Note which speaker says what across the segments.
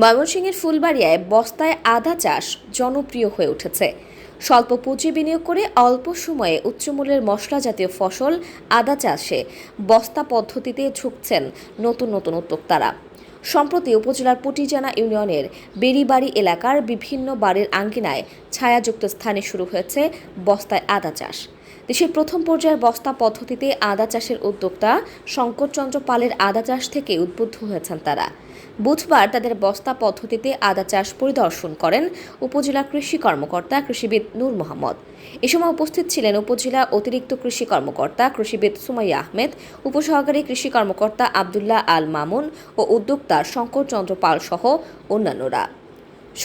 Speaker 1: ময়মনসিংহের ফুলবাড়িয়ায় বস্তায় আদা চাষ জনপ্রিয় হয়ে উঠেছে। স্বল্প পুঁজি বিনিয়োগ করে অল্প সময়ে উচ্চমূল্যের মশলা জাতীয় ফসল আদা চাষে বস্তা পদ্ধতিতে ঝুঁকছেন নতুন নতুন উদ্যোক্তারা। সম্প্রতি উপজেলার পুটিজানা ইউনিয়নের বেড়িবাড়ি এলাকার বিভিন্ন বাড়ির আঙ্গিনায় ছায়াযুক্ত স্থানে শুরু হয়েছে বস্তায় আদা চাষ। দেশের প্রথম পর্যায়ের বস্তা পদ্ধতিতে আদা চাষের উদ্যোক্তা শঙ্করচন্দ্র পালের আদা চাষ থেকে উদ্বুদ্ধ হয়েছেন তারা। বুধবার তাদের বস্তা পদ্ধতিতে আদা চাষ পরিদর্শন করেন উপজেলা কৃষি কর্মকর্তা কৃষিবিদ নূর মোহাম্মদ। এ সময় উপস্থিত ছিলেন উপজেলা অতিরিক্ত কৃষি কর্মকর্তা কৃষিবিদ সুমাইয়া আহমেদ, উপসহকারী কৃষি কর্মকর্তা আবদুল্লাহ আল মামুন ও উদ্যোক্তা শঙ্করচন্দ্র পাল সহ অন্যান্যরা।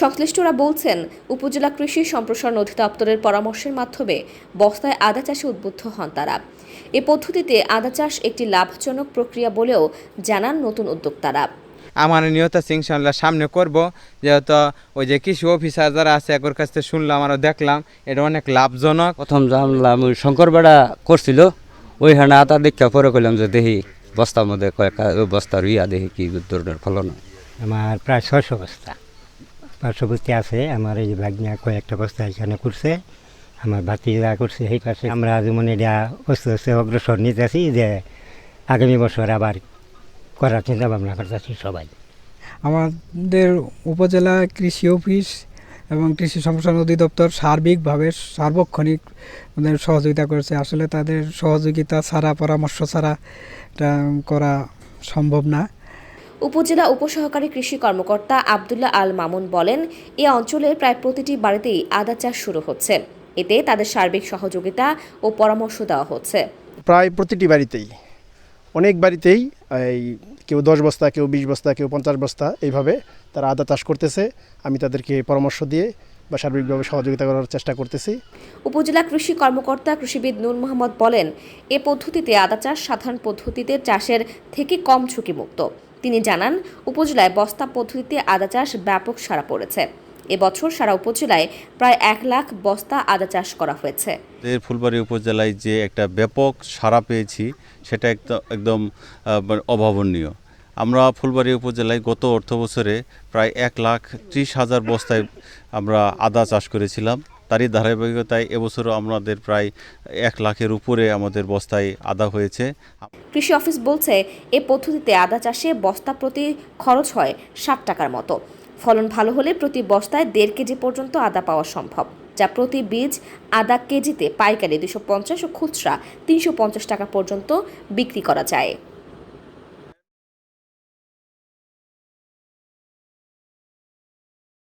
Speaker 1: সংশ্লিষ্টরা বলছেন উপজেলা কৃষি সম্প্রসারণ অধিদপ্তরের পরামর্শের মাধ্যমে বস্তায় আদা চাষে উদ্বুদ্ধ হন তারা। এ পদ্ধতিতে আদা চাষ একটি লাভজনক প্রক্রিয়া বলেও জানান নতুন উদ্যোক্তারা।
Speaker 2: আমার নিয়ত আছে ইনশাল্লাহ সামনে করব যেহেতু ওই যে কৃষি অফিসার যারা আছে একর কাছ থেকে শুনলাম আরও দেখলাম এটা অনেক লাভজনক।
Speaker 3: প্রথম জানলাম ওই শঙ্কর বেড়া করছিল ওইখানে আতা দেখা পরে করলাম যে দেখি বস্তার মধ্যে কয়েক বস্তা রুইয়া দেখি কি ধরনের ফলন
Speaker 4: আমার প্রায় ছয়শো বস্তা। পার্শ্ববর্তী আছে, আমার এই ভাগনা কয়েকটা বস্তা এখানে করছে, আমার ভাতিজা করছে সেই পাশে। আমরা যেমন এটা আস্তে আস্তে অগ্রসর নিতেছি যে আগামী বছর আবার করার চিন্তা ভাবনা করতেছি সবাই।
Speaker 5: আমাদের উপজেলা কৃষি অফিস এবং কৃষি সম্প্রসারণ অধিদপ্তর সার্বিকভাবে সার্বক্ষণিক আমাদের সহযোগিতা করেছে। আসলে তাদের সহযোগিতা ছাড়া, পরামর্শ ছাড়া করা সম্ভব না।
Speaker 1: উপজেলা উপসহকারী কৃষি কর্মকর্তা আবদুল্লাহ আল মামুন বলেন এ অঞ্চলের প্রায় প্রতিটি বাড়িতেই আদা চাষ শুরু হচ্ছে। এতে তাদের সার্বিক সহযোগিতা ও পরামর্শ দেওয়া হচ্ছে।
Speaker 6: প্রায় প্রতিটি বাড়িতেই অনেক বাড়িতেই এই কেউ দশ বস্তা কেউ বিশ বস্তা কেউ পঞ্চাশ বস্তা এইভাবে তারা আদা চাষ করতেছে। আমি তাদেরকে পরামর্শ দিয়ে বা সার্বিকভাবে সহযোগিতা করার চেষ্টা করতেছি।
Speaker 1: উপজেলা কৃষি কর্মকর্তা কৃষিবিদ নূর মোহাম্মদ বলেন এ পদ্ধতিতে আদা চাষ সাধারণ পদ্ধতিতে চাষের থেকে কম ঝুঁকিমুক্ত। তিনি জানান, উপজেলায় বস্তা পদ্ধতিতে আদা চাষ ব্যাপক সাড়া পড়েছে। এবছর সারা উপজেলায় প্রায় এক লাখ বস্তা আদা চাষ করা হয়েছে।
Speaker 7: ফুলবাড়ি উপজেলায় যে একটা ব্যাপক সাড়া পেয়েছি, সেটা একদম অভাবনীয়। আমরা ফুলবাড়ি উপজেলায় গত অর্থ বছরে প্রায় এক লাখ ত্রিশ হাজার বস্তায় আমরা আদা চাষ করেছিলাম। তারই ধারাবাহিকতায় এবছরও আমাদের প্রায় এক লাখের উপরে আমাদের বস্তায় আদা হয়েছে।
Speaker 1: কৃষি অফিস বলছে, এ পদ্ধতিতে আদা চাষে বস্তা প্রতি খরচ হয় ষাট টাকার মতো। ফলন ভালো হলে প্রতি বস্তায় দেড় কেজি পর্যন্ত আদা পাওয়া সম্ভব, যা প্রতি বীজ আদা কেজিতে পাইকারি দুশো পঞ্চাশ ও খুচরা তিনশো পঞ্চাশ টাকা পর্যন্ত বিক্রি করা যায়।